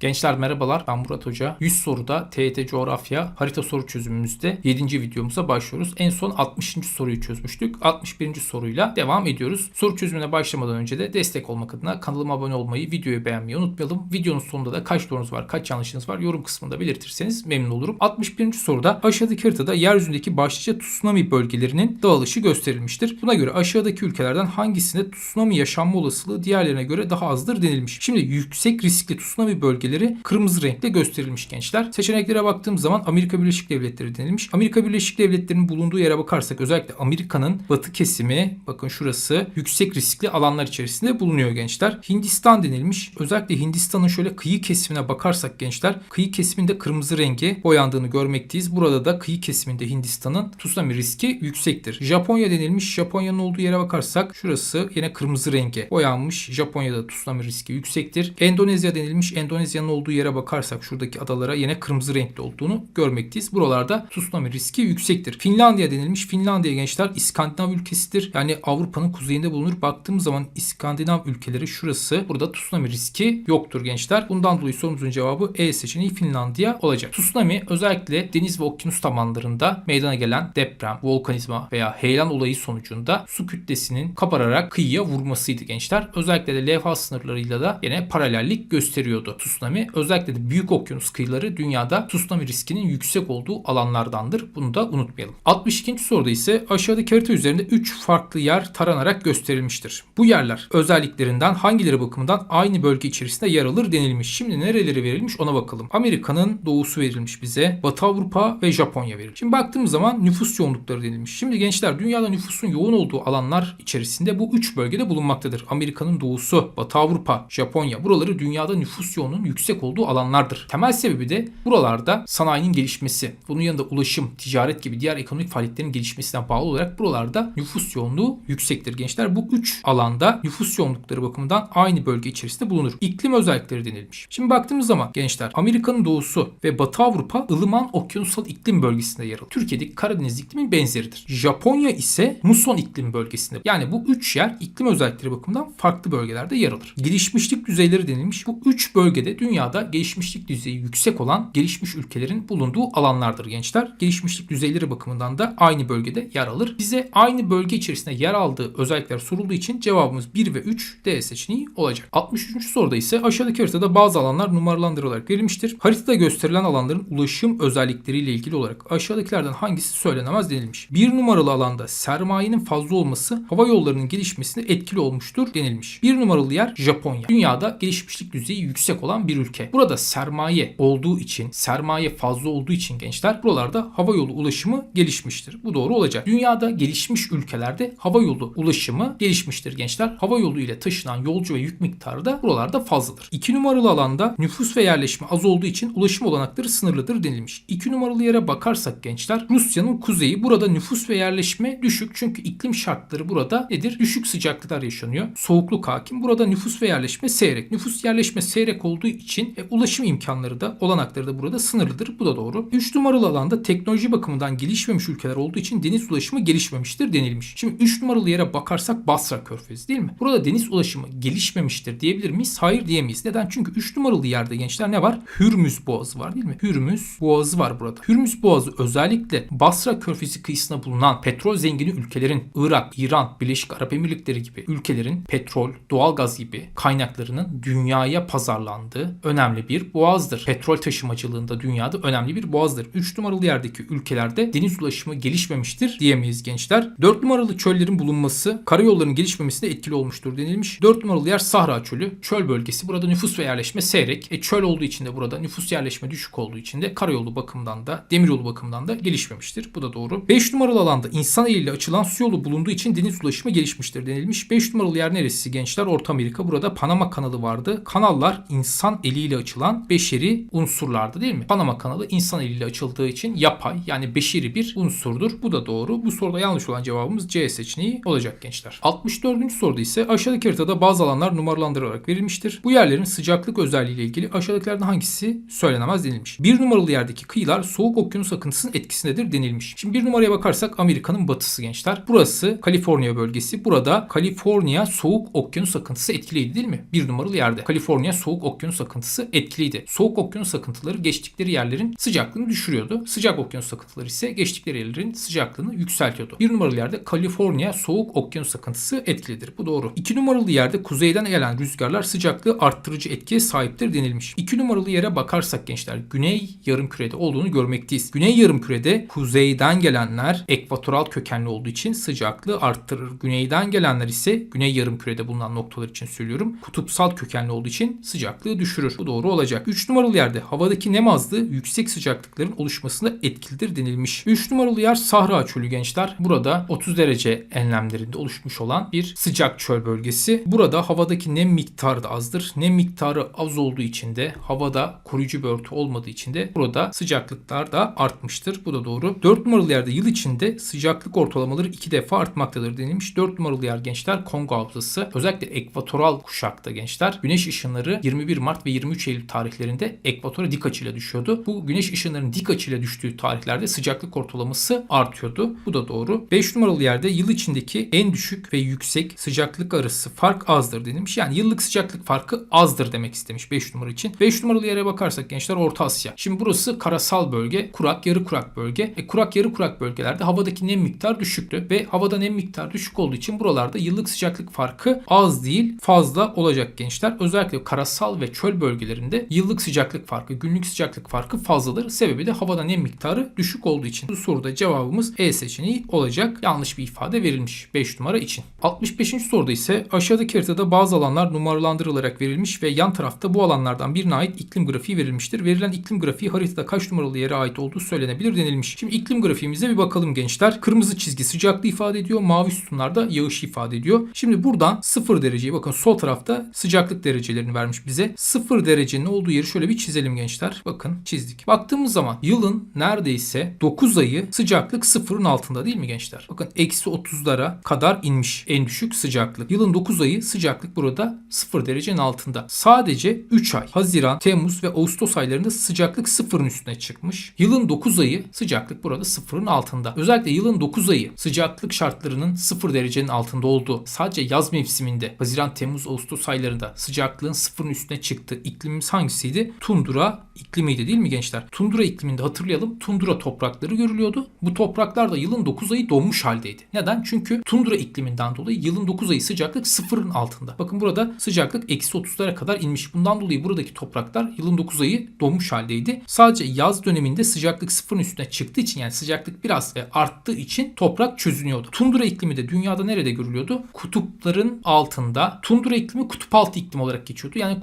Gençler merhabalar ben Murat Hoca. 100 soruda TYT Coğrafya harita soru çözümümüzde 7. videomuza başlıyoruz. En son 60. soruyu çözmüştük. 61. soruyla devam ediyoruz. Soru çözümüne başlamadan önce de destek olmak adına kanalıma abone olmayı, videoyu beğenmeyi unutmayalım. Videonun sonunda da kaç doğrunuz var, kaç yanlışınız var yorum kısmında belirtirseniz memnun olurum. 61. soruda aşağıdaki haritada yeryüzündeki başlıca tsunami bölgelerinin dağılışı gösterilmiştir. Buna göre aşağıdaki ülkelerden hangisinde tsunami yaşanma olasılığı diğerlerine göre daha azdır denilmiş. Şimdi yüksek riskli tsunami bölgeleri kırmızı renkle gösterilmiş gençler. Seçeneklere baktığım zaman Amerika Birleşik Devletleri denilmiş. Amerika Birleşik Devletleri'nin bulunduğu yere bakarsak özellikle Amerika'nın batı kesimi bakın şurası yüksek riskli alanlar içerisinde bulunuyor gençler. Hindistan denilmiş. Özellikle Hindistan'ın şöyle kıyı kesimine bakarsak gençler kıyı kesiminde kırmızı rengi boyandığını görmekteyiz. Burada da kıyı kesiminde Hindistan'ın tsunami riski yüksektir. Japonya denilmiş. Japonya'nın olduğu yere bakarsak şurası yine kırmızı rengi boyanmış. Japonya'da tsunami riski yüksektir. Endonezya denilmiş. Endonezya'nın olduğu yere bakarsak şuradaki adalara yine kırmızı renkli olduğunu görmekteyiz. Buralarda tsunami riski yüksektir. Finlandiya denilmiş. Finlandiya gençler İskandinav ülkesidir. Yani Avrupa'nın kuzeyinde bulunur. Baktığımız zaman İskandinav ülkeleri şurası. Burada tsunami riski yoktur gençler. Bundan dolayı sorumuzun cevabı E seçeneği Finlandiya olacak. Tsunami özellikle deniz ve okyanus tabanlarında meydana gelen deprem, volkanizma veya heyelan olayı sonucunda su kütlesinin kabararak kıyıya vurmasıydı gençler. Özellikle de levha sınırlarıyla da yine paralellik gösteriyordu tsunami. Özellikle de büyük okyanus kıyıları dünyada tsunami riskinin yüksek olduğu alanlardandır. Bunu da unutmayalım. 62. soruda ise aşağıdaki harita üzerinde 3 farklı yer taranarak gösterilmiştir. Bu yerler özelliklerinden hangileri bakımından aynı bölge içerisinde yer alır denilmiş. Şimdi nereleri verilmiş ona bakalım. Amerika'nın doğusu verilmiş bize. Batı Avrupa ve Japonya verilmiş. Şimdi baktığımız zaman nüfus yoğunlukları denilmiş. Şimdi gençler dünyada nüfusun yoğun olduğu alanlar içerisinde bu 3 bölgede bulunmaktadır. Amerika'nın doğusu, Batı Avrupa, Japonya. Buraları dünyada nüfus yoğunluğunun yüksek olduğu alanlardır. Temel sebebi de buralarda sanayinin gelişmesi, bunun yanında ulaşım, ticaret gibi diğer ekonomik faaliyetlerin gelişmesine bağlı olarak buralarda nüfus yoğunluğu yüksektir gençler. Bu 3 alanda nüfus yoğunlukları bakımından aynı bölge içerisinde bulunur. İklim özellikleri denilmiş. Şimdi baktığımız zaman gençler Amerika'nın doğusu ve Batı Avrupa ılıman okyanusal iklim bölgesinde yer alır. Türkiye'deki Karadeniz iklimin benzeridir. Japonya ise muson iklim bölgesinde. Yani bu 3 yer iklim özellikleri bakımından farklı bölgelerde yer alır. Gelişmişlik düzeyleri denilmiş. Bu 3 bölgede dünyada gelişmişlik düzeyi yüksek olan gelişmiş ülkelerin bulunduğu alanlardır gençler. Gelişmişlik düzeyleri bakımından da aynı bölgede yer alır. Bize aynı bölge içerisinde yer aldığı özellikler sorulduğu için cevabımız 1 ve 3 D seçeneği olacak. 63. soruda ise aşağıdaki haritada bazı alanlar numaralandırılarak verilmiştir. Haritada gösterilen alanların ulaşım özellikleriyle ilgili olarak aşağıdakilerden hangisi söylenemez denilmiş. Bir numaralı alanda sermayenin fazla olması hava yollarının gelişmesine etkili olmuştur denilmiş. Bir numaralı yer Japonya. Dünyada gelişmişlik düzeyi yüksek olan bir ülke. Burada sermaye olduğu için, sermaye fazla olduğu için gençler buralarda hava yolu ulaşımı gelişmiştir. Bu doğru olacak. Dünyada gelişmiş ülkelerde hava yolu ulaşımı gelişmiştir gençler. Hava yolu ile taşınan yolcu ve yük miktarı da buralarda fazladır. 2 numaralı alanda nüfus ve yerleşme az olduğu için ulaşım olanakları sınırlıdır denilmiş. 2 numaralı yere bakarsak gençler Rusya'nın kuzeyi burada nüfus ve yerleşme düşük çünkü iklim şartları burada nedir? Düşük sıcaklıklar yaşanıyor. Soğukluk hakim. Burada nüfus ve yerleşme seyrek. Nüfus yerleşme seyrek olduğu için e, ulaşım imkanları da olanakları da burada sınırlıdır. Bu da doğru. 3 numaralı alanda teknoloji bakımından gelişmemiş ülkeler olduğu için deniz ulaşımı gelişmemiştir denilmiş. Şimdi 3 numaralı yere bakarsak Basra Körfezi değil mi? Burada deniz ulaşımı gelişmemiştir diyebilir miyiz? Hayır diyemeyiz. Neden? Çünkü 3 numaralı yerde gençler ne var? Hürmüz Boğazı var değil mi? Hürmüz Boğazı var burada. Hürmüz Boğazı özellikle Basra Körfezi kıyısına bulunan petrol zengini ülkelerin Irak, İran, Birleşik Arap Emirlikleri gibi ülkelerin petrol, doğalgaz gibi kaynaklarının dünyaya pazarlandığı önemli bir boğazdır. Petrol taşımacılığında dünyada önemli bir boğazdır. 3 numaralı yerdeki ülkelerde deniz ulaşımı gelişmemiştir diyemeyiz gençler. 4 numaralı çöllerin bulunması karayollarının gelişmemesine etkili olmuştur denilmiş. 4 numaralı yer Sahra Çölü. Çöl bölgesi. Burada nüfus ve yerleşme seyrek. E, çöl olduğu için de burada nüfus yerleşme düşük olduğu için de karayolu bakımından da demiryolu bakımından da gelişmemiştir. Bu da doğru. 5 numaralı alanda insan eliyle açılan su yolu bulunduğu için deniz ulaşımı gelişmiştir denilmiş. 5 numaralı yer neresi gençler? Orta Amerika. Burada Panama kanalı vardı. Kanallar insan eliyle açılan beşeri unsurlardı değil mi? Panama kanalı insan eliyle açıldığı için yapay yani beşeri bir unsurdur. Bu da doğru. Bu soruda yanlış olan cevabımız C seçeneği olacak gençler. 64. soruda ise aşağıdaki haritada bazı alanlar numaralandırılarak verilmiştir. Bu yerlerin sıcaklık özelliğiyle ilgili aşağıdakilerden hangisi söylenemez denilmiş. Bir numaralı yerdeki kıyılar soğuk okyanus akıntısının etkisindedir denilmiş. Şimdi bir numaraya bakarsak Amerika'nın batısı gençler. Burası Kaliforniya bölgesi. Burada Kaliforniya soğuk okyanus akıntısı etkiliydi değil mi? Bir numaralı yerde. Kaliforniya soğuk okyanus akıntısı akıntısı etkiliydi. Soğuk okyanus akıntıları geçtikleri yerlerin sıcaklığını düşürüyordu. Sıcak okyanus akıntıları ise geçtikleri yerlerin sıcaklığını yükseltiyordu. Bir numaralı yerde Kaliforniya soğuk okyanus akıntısı etkilidir. Bu doğru. İki numaralı yerde kuzeyden gelen rüzgarlar sıcaklığı arttırıcı etkiye sahiptir denilmiş. İki numaralı yere bakarsak gençler güney yarımkürede olduğunu görmekteyiz. Güney yarımkürede kuzeyden gelenler ekvatoral kökenli olduğu için sıcaklığı arttırır. Güneyden gelenler ise güney yarımkürede bulunan noktalar için söylüyorum. Kutupsal kökenli olduğu için sıcaklığı düşürür. Bu doğru olacak. 3 numaralı yerde havadaki nem azlığı yüksek sıcaklıkların oluşmasında etkilidir denilmiş. 3 numaralı yer Sahra Çölü gençler. Burada 30 derece enlemlerinde oluşmuş olan bir sıcak çöl bölgesi. Burada havadaki nem miktarı da azdır. Nem miktarı az olduğu için de havada koruyucu bir örtü olmadığı için de burada sıcaklıklar da artmıştır. Bu da doğru. 4 numaralı yerde yıl içinde sıcaklık ortalamaları 2 defa artmaktadır denilmiş. 4 numaralı yer gençler Kongo Havzası. Özellikle ekvatoral kuşakta gençler güneş ışınları 21 Mart ve 23 Eylül tarihlerinde ekvatora dik açıyla düşüyordu. Bu güneş ışınlarının dik açıyla düştüğü tarihlerde sıcaklık ortalaması artıyordu. Bu da doğru. 5 numaralı yerde yıl içindeki en düşük ve yüksek sıcaklık arası fark azdır denilmiş. Yani yıllık sıcaklık farkı azdır demek istemiş 5 numara için. 5 numaralı yere bakarsak gençler Orta Asya. Şimdi burası karasal bölge, kurak, yarı kurak bölge. E, kurak, yarı kurak bölgelerde havadaki nem miktarı düşüktü ve havada nem miktarı düşük olduğu için buralarda yıllık sıcaklık farkı az değil fazla olacak gençler. Özellikle karasal ve çöl bölgelerinde yıllık sıcaklık farkı, günlük sıcaklık farkı fazladır. Sebebi de havada nem miktarı düşük olduğu için. Bu soruda cevabımız E seçeneği olacak. Yanlış bir ifade verilmiş 5 numara için. 65. soruda ise aşağıdaki haritada bazı alanlar numaralandırılarak verilmiş ve yan tarafta bu alanlardan birine ait iklim grafiği verilmiştir. Verilen iklim grafiği haritada kaç numaralı yere ait olduğu söylenebilir denilmiş. Şimdi iklim grafiğimize bir bakalım gençler. Kırmızı çizgi sıcaklığı ifade ediyor. Mavi sütunlar da yağış ifade ediyor. Şimdi buradan 0 dereceyi bakın sol tarafta sıcaklık derecelerini vermiş bize. 0 derecenin olduğu yeri şöyle bir çizelim gençler. Bakın çizdik. Baktığımız zaman yılın neredeyse 9 ayı sıcaklık sıfırın altında değil mi gençler? Bakın eksi 30'lara kadar inmiş en düşük sıcaklık. Yılın 9 ayı sıcaklık burada 0 derecenin altında. Sadece 3 ay Haziran, Temmuz ve Ağustos aylarında sıcaklık sıfırın üstüne çıkmış. Yılın 9 ayı sıcaklık burada sıfırın altında. Özellikle yılın 9 ayı sıcaklık şartlarının 0 derecenin altında olduğu sadece yaz mevsiminde Haziran, Temmuz, Ağustos aylarında sıcaklığın sıfırın üstüne çıktı. İklimimiz hangisiydi? Tundra iklimiydi değil mi gençler? Tundra ikliminde hatırlayalım tundra toprakları görülüyordu. Bu topraklar da yılın 9 ayı donmuş haldeydi. Neden? Çünkü tundra ikliminden dolayı yılın 9 ayı sıcaklık sıfırın altında. Bakın burada sıcaklık eksi 30'lara kadar inmiş. Bundan dolayı buradaki topraklar yılın 9 ayı donmuş haldeydi. Sadece yaz döneminde sıcaklık sıfırın üstüne çıktığı için yani sıcaklık biraz e, arttığı için toprak çözünüyordu. Tundra iklimi de dünyada nerede görülüyordu? Kutupların altında. Tundra iklimi kutup altı iklim olarak geçiyordu. Yani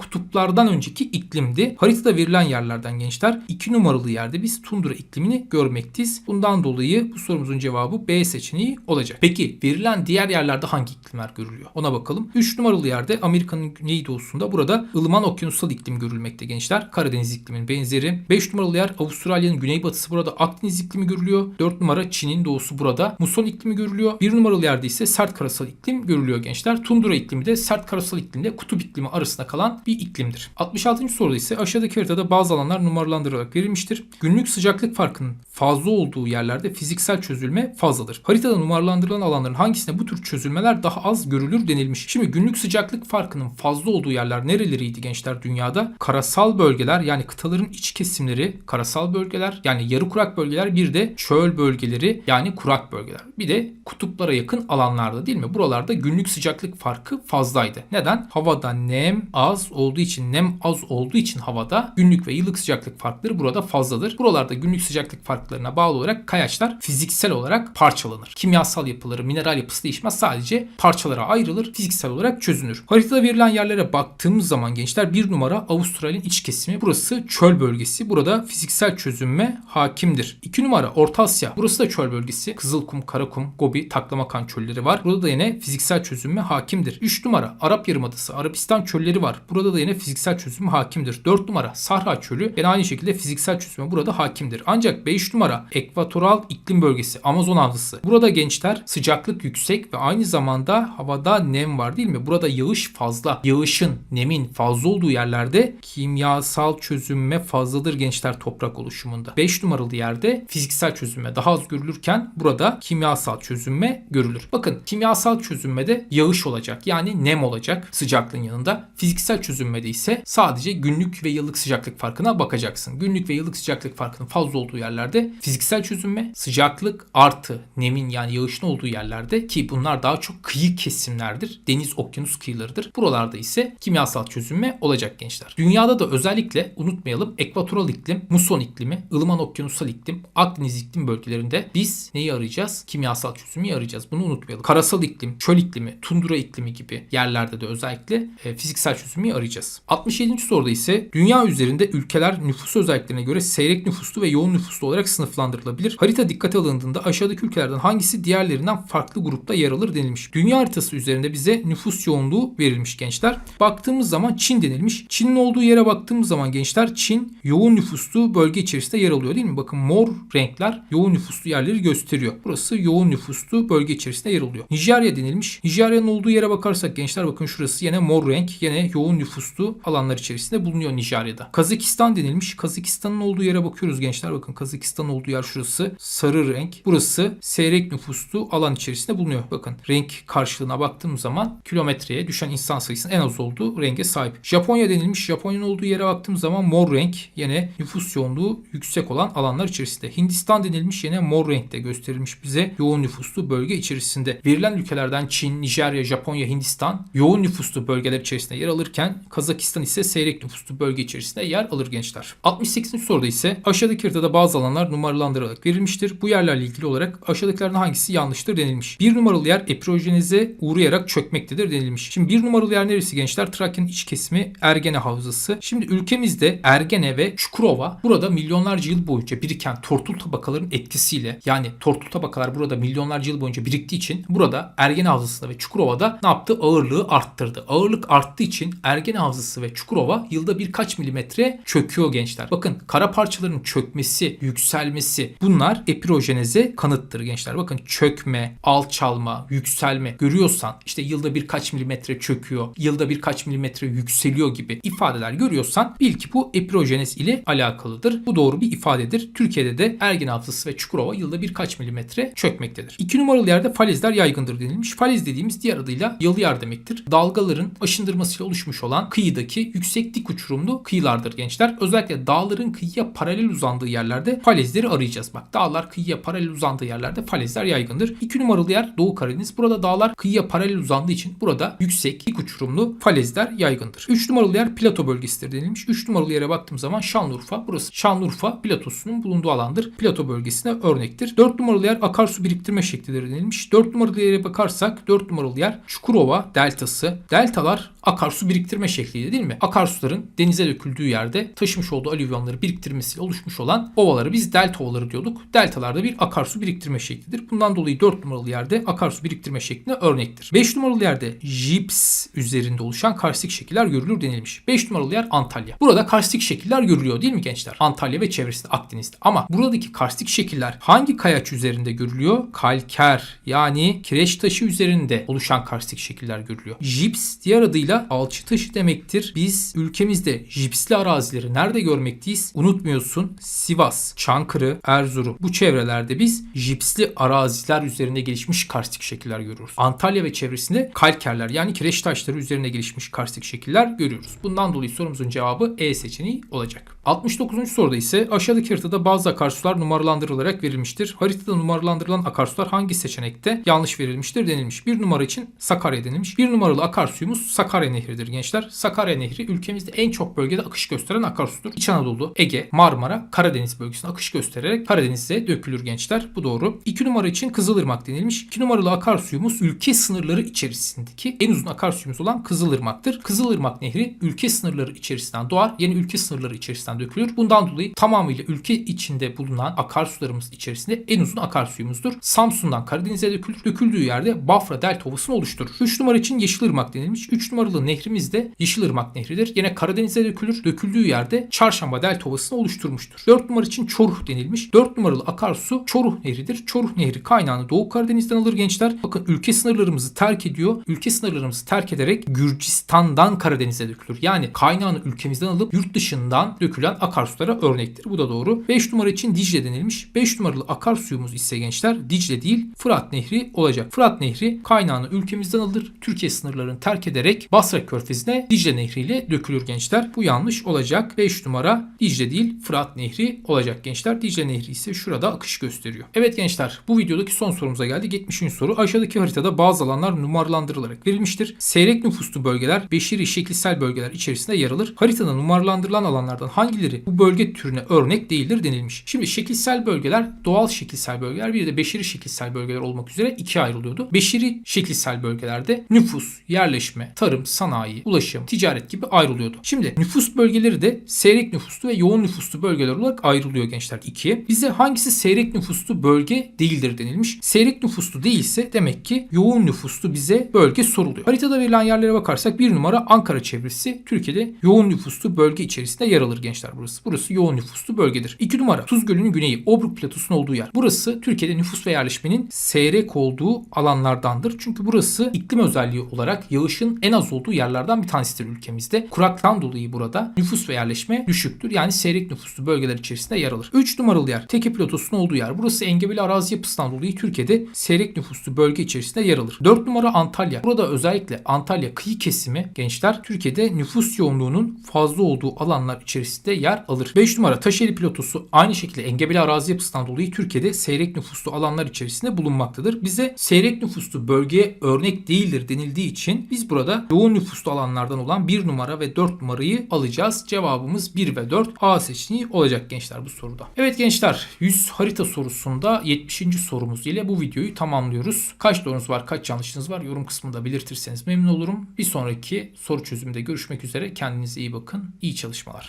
kutuplardan önceki iklimdi. Haritada verilen yerlerden gençler 2 numaralı yerde biz tundra iklimini görmekteyiz. Bundan dolayı bu sorumuzun cevabı B seçeneği olacak. Peki verilen diğer yerlerde hangi iklimler görülüyor? Ona bakalım. 3 numaralı yerde Amerika'nın güneydoğusunda burada ılıman okyanusal iklim görülmekte gençler. Karadeniz iklimin benzeri. 5 numaralı yer Avustralya'nın güneybatısı burada Akdeniz iklimi görülüyor. 4 numara Çin'in doğusu burada muson iklimi görülüyor. 1 numaralı yerde ise sert karasal iklim görülüyor gençler. Tundra iklimi de sert karasal iklimle kutup iklimi arasında kalan bir iklimdir. 66. soruda ise aşağıdaki haritada bazı alanlar numaralandırılarak verilmiştir. Günlük sıcaklık farkının fazla olduğu yerlerde fiziksel çözülme fazladır. Haritada numaralandırılan alanların hangisinde bu tür çözülmeler daha az görülür denilmiş. Şimdi günlük sıcaklık farkının fazla olduğu yerler nereleriydi gençler dünyada? Karasal bölgeler yani kıtaların iç kesimleri karasal bölgeler yani yarı kurak bölgeler bir de çöl bölgeleri yani kurak bölgeler. Bir de kutuplara yakın alanlarda değil mi? Buralarda günlük sıcaklık farkı fazlaydı. Neden? Havada nem az olduğu için nem az olduğu için havada günlük ve yıllık sıcaklık farkları burada fazladır. Buralarda günlük sıcaklık farklarına bağlı olarak kayaçlar fiziksel olarak parçalanır. Kimyasal yapıları, mineral yapısı değişmez. Sadece parçalara ayrılır. Fiziksel olarak çözünür. Haritada verilen yerlere baktığımız zaman gençler bir numara Avustralya'nın iç kesimi. Burası çöl bölgesi. Burada fiziksel çözünme hakimdir. 2 numara Orta Asya. Burası da çöl bölgesi. Kızılkum, Karakum, Gobi, Taklamakan çölleri var. Burada da yine fiziksel çözünme hakimdir. 3 numara Arap Yarımadası, Arabistan çölleri var. Burada da yine fiziksel çözünme hakimdir. 4 numara Sahra çölü. Yine aynı şekilde fiziksel çözünme burada hakimdir. Ancak 5 numara ekvatoral iklim bölgesi Amazon havzası. Burada gençler sıcaklık yüksek ve aynı zamanda havada nem var değil mi? Burada yağış fazla. Yağışın, nemin fazla olduğu yerlerde kimyasal çözünme fazladır gençler toprak oluşumunda. 5 numaralı yerde fiziksel çözünme daha az görülürken burada kimyasal çözünme görülür. Bakın kimyasal çözünmede yağış olacak yani nem olacak sıcaklığın yanında. Fiziksel çözünmede ise sadece günlük ve yıllık sıcaklık farkına bakacaksın. Günlük ve yıllık sıcaklık farkının fazla olduğu yerlerde fiziksel çözünme, sıcaklık artı nemin yani yağışın olduğu yerlerde ki bunlar daha çok kıyı kesimlerdir. Deniz, okyanus kıyılarıdır. Buralarda ise kimyasal çözünme olacak gençler. Dünyada da özellikle unutmayalım ekvatoral iklim, muson iklimi, ılıman okyanusal iklim, Akdeniz iklim bölgelerinde biz neyi arayacağız? Kimyasal çözümü arayacağız. Bunu unutmayalım. Karasal iklim, çöl iklimi, tundra iklimi gibi yerlerde de özellikle e, fiziksel çözümü arayacağız. 67. soruda ise dünya üzerinde ülkeler nüfus özelliklerine göre seyrek nüfuslu ve yoğun nüfuslu olarak sınıflandırılabilir. Harita dikkate alındığında aşağıdaki ülkelerden hangisi diğerlerinden farklı grupta yer alır denilmiş. Dünya haritası üzerinde bize nüfus yoğunluğu verilmiş gençler. Baktığımız zaman Çin denilmiş. Çin'in olduğu yere baktığımız zaman gençler Çin yoğun nüfuslu bölge içerisinde yer alıyor değil mi? Bakın mor renkler yoğun nüfuslu yerleri gösteriyor. Burası yoğun nüfuslu bölge içerisinde yer alıyor. Nijerya denilmiş. Nijerya'nın olduğu yere bakarsak gençler bakın şurası yine mor renk. Yine yoğun nüfuslu alanlar içerisinde bulunuyor Nijerya'da. Kazakistan denilmiş. Kazakistan'ın olduğu yere bakıyoruz gençler. Bakın Kazakistan'ın olduğu yer şurası. Sarı renk. Burası seyrek nüfuslu alan içerisinde bulunuyor. Bakın renk karşılığına baktığım zaman kilometreye düşen insan sayısının en az olduğu renge sahip. Japonya denilmiş. Japonya'nın olduğu yere baktığım zaman mor renk. Yine nüfus yoğunluğu yüksek olan alanlar içerisinde. Hindistan denilmiş yine mor renkte gösterilmiş bize yoğun nüfuslu bölge içerisinde. Verilen ülkelerden Çin, Nijerya, Japonya, Hindistan yoğun nüfuslu bölgeler içerisinde yer alırken Kazakistan ise seyrek nüfuslu bölge içerisinde yer alır gençler. 68. soruda ise aşağıdaki haritada bazı alanlar numaralandırılarak verilmiştir. Bu yerlerle ilgili olarak aşağıdakilerden hangisi yanlıştır denilmiş. Bir numaralı yer eprojenize uğrayarak çökmektedir denilmiş. Şimdi bir numaralı yer neresi gençler? Trakya'nın iç kesimi Ergene Havzası. Şimdi ülkemizde Ergene ve Çukurova burada milyonlarca yıl boyunca biriken tortul tabakaların etkisiyle yani tortul tabakalar burada milyonlarca yıl boyunca biriktiği için burada Ergene Havzası'nda ve Çukurova'da ne yaptı? Ağırlığı arttırdı. Ağırlık arttığı için Ergene Havzası ve Çukurova yılda birkaç milimetre çöküyor gençler. Bakın kara parçaların çökmesi, yükselmesi bunlar epirojeneze kanıttır gençler. Bakın çökme, alçalma, yükselme görüyorsan işte yılda birkaç milimetre çöküyor, yılda birkaç milimetre yükseliyor gibi ifadeler görüyorsan bil ki bu epirojenez ile alakalıdır. Bu doğru bir ifadedir. Türkiye'de de Ergene Havzası ve Çukurova yılda birkaç milimetre çökmektedir. İki numaralı yerde falezler yaygındır denilmiş. Falez dediğimiz diğer adıyla yalı yer demektir. Dalgaların aşındırmasıyla oluşmuş olan kıyıdaki yüksek dik uçurumlu kıyılardır gençler. Özellikle dağların kıyıya paralel uzandığı yerlerde falezleri arayacağız. Bak dağlar kıyıya paralel uzandığı yerlerde falezler yaygındır. İki numaralı yer Doğu Karadeniz. Burada dağlar kıyıya paralel uzandığı için burada yüksek dik uçurumlu falezler yaygındır. Üç numaralı yer plato bölgesidir denilmiş. Üç numaralı yere baktığım zaman Şanlıurfa. Burası Şanlıurfa platosunun bulunduğu alandır. Plato bölgesine örnektir. Dört numaralı yer akarsu biriktirme şeklidir denilmiş. Dört numaralı yere bakarsak dört numaralı yer Çukurova deltası. Deltalar akarsu biriktirme şekliydi değil mi? Akarsuların denize döküldüğü yerde taşımış olduğu alüvyonları biriktirmesiyle oluşmuş olan ovaları biz delta ovaları diyorduk. Deltalarda bir akarsu biriktirme şeklidir. Bundan dolayı 4 numaralı yerde akarsu biriktirme şekline örnektir. 5 numaralı yerde jips üzerinde oluşan karstik şekiller görülür denilmiş. 5 numaralı yer Antalya. Burada karstik şekiller görülüyor değil mi gençler? Antalya ve çevresinde Akdeniz'de. Ama buradaki karstik şekiller hangi kayaç üzerinde görülüyor? Kalker yani kireç taşı üzerinde oluşan karstik şekiller görülüyor. Jips diğer adıyla alçı taşı demektir. Biz ülkemizde jipsli arazileri nerede görmekteyiz? Unutmuyorsun Sivas, Çankırı, Erzurum bu çevrelerde biz jipsli araziler üzerinde gelişmiş karstik şekiller görüyoruz. Antalya ve çevresinde kalkerler yani kireç taşları üzerine gelişmiş karstik şekiller görüyoruz. Bundan dolayı sorumuzun cevabı E seçeneği olacak. 69. soruda ise aşağıdaki haritada bazı akarsular numaralandırılarak verilmiştir. Haritada numaralandırılan akarsular hangi seçenekte yanlış verilmiştir denilmiş. Bir numara için Sakarya denilmiş. Bir numaralı akarsuyumuz Sakarya Nehri'dir gençler. Sakarya Nehri ülkemizde en çok bölgede akış gösteren akarsudur. İç Anadolu, Ege, Marmara, Karadeniz bölgesine akış göstererek Karadeniz'e dökülür gençler. Bu doğru. 2 numara için Kızılırmak denilmiş. 2 numaralı akarsuyumuz ülke sınırları içerisindeki en uzun akarsuyumuz olan Kızılırmak'tır. Kızılırmak Nehri ülke sınırları içerisinden doğar. Yeni ülke sınırları içerisinden dökülür. Bundan dolayı tamamıyla ülke içinde bulunan akarsularımız içerisinde en uzun akarsuyumuzdur. Samsun'dan Karadeniz'e dökülür. Döküldüğü yerde Bafra Delta Ovası'nı oluşturur. 3 numara için Yeşilırmak denilmiş. 3 numaralı nehrimiz de Yeşilırmak Nehri'dir. Yine Karadeniz'e dökülür. Döküldüğü yerde Çarşamba Delta Ovası'nı oluşturmuştur. 4 numara için Çoruh denilmiş. 4 numaralı akarsu Çoruh Nehri'dir. Çoruh Nehri kaynağını Doğu Karadeniz'den alır gençler. Bakın ülke sınırlarımızı terk ediyor. Ülke sınırlarımızı terk ederek Gürcistan'dan Karadeniz'e dökülür. Yani kaynağını ülkemizden alıp yurt dışından dökülen akarsulara örnektir. Bu da doğru. 5 numara için Dicle denilmiş. 5 numaralı akarsuyumuz ise gençler Dicle değil Fırat Nehri olacak. Fırat Nehri kaynağını ülkemizden alır. Türkiye sınırlarını terk ederek Basra Körfezi'ne Dicle Nehri ile dökülür gençler. Bu yanlış olacak. 5 numara Dicle değil Fırat Nehri olacak gençler. Dicle Nehri ise şurada akış gösteriyor. Evet gençler bu videodaki son sorumuza geldik. 70. soru. Aşağıdaki haritada bazı alanlar numaralandırılarak verilmiştir. Seyrek nüfuslu bölgeler beşeri şekilsel bölgeler içerisinde yer alır. Haritada numaralandırılan alanlardan hangileri bu bölge türüne örnek değildir denilmiş. Şimdi şekilsel bölgeler doğal şekilsel bölgeler bir de beşeri şekilsel bölgeler olmak üzere ikiye ayrılıyordu. Beşeri şekilsel bölgelerde nüfus, yerleşme, tarım, sanayi, ulaşım, ticaret gibi ayrılıyordu. Şimdi nüfus bölgeleri de seyrek nüfuslu ve yoğun nüfuslu bölgeler olarak ayrılıyor gençler ikiye. Bize hangisi seyrek nüfuslu bölge değildir denilmiş. Seyrek nüfuslu değilse demek ki yoğun nüfuslu bize bölge soruluyor. Haritada verilen yerlere bakarsak bir numara Ankara çevresi Türkiye'de yoğun nüfuslu bölge içerisinde yer alır gençler burası. Burası yoğun nüfuslu bölgedir. 2 numara Tuz Gölü'nün güneyi Obruk Platosu'nun olduğu yer. Burası Türkiye'de nüfus ve yerleşmenin seyrek olduğu alanlardandır. Çünkü burası iklim özelliği olarak yağışın en az olduğu yerlerden bir tanesidir ülkemizde. Kuraktan dolayı burada nüfus ve yerleşme düşüktür. Yani seyrek nüfuslu bölgeler içerisinde yer alır. 3 numaralı yer Teke Platosu'nun olduğu yer. Burası engebeli arazi yapısından dolayı Türkiye'de seyrek nüfuslu bölge içerisinde yer alır. 4 numara Antalya. Burada özellikle Antalya kıyı kesimi gençler Türkiye'de nüfus yoğunluğunun fazla olduğu alanlar içerisinde yer alır. 5 numara Taşeli Platosu aynı şekilde engebeli arazi yapısından dolayı Türkiye'de seyrek nüfuslu alanlar içerisinde bulunmaktadır. Bize seyrek nüfuslu bölgeye örnek değildir denildiği için biz burada yoğun nüfuslu alanlardan olan 1 numara ve 4 numarayı alacağız. Cevabımız 1 ve 4 A seçeneği olacak gençler bu soruda. Evet gençler 100 harita sorusunda 70. sorumuz ile bu videoyu tamamlıyoruz. Kaç doğrunuz var kaç yanlışınız var yorum kısmında belirtirseniz memnun olurum. Bir sonraki soru çözümünde görüşmek üzere. Kendinize iyi bakın. İyi çalışmalar.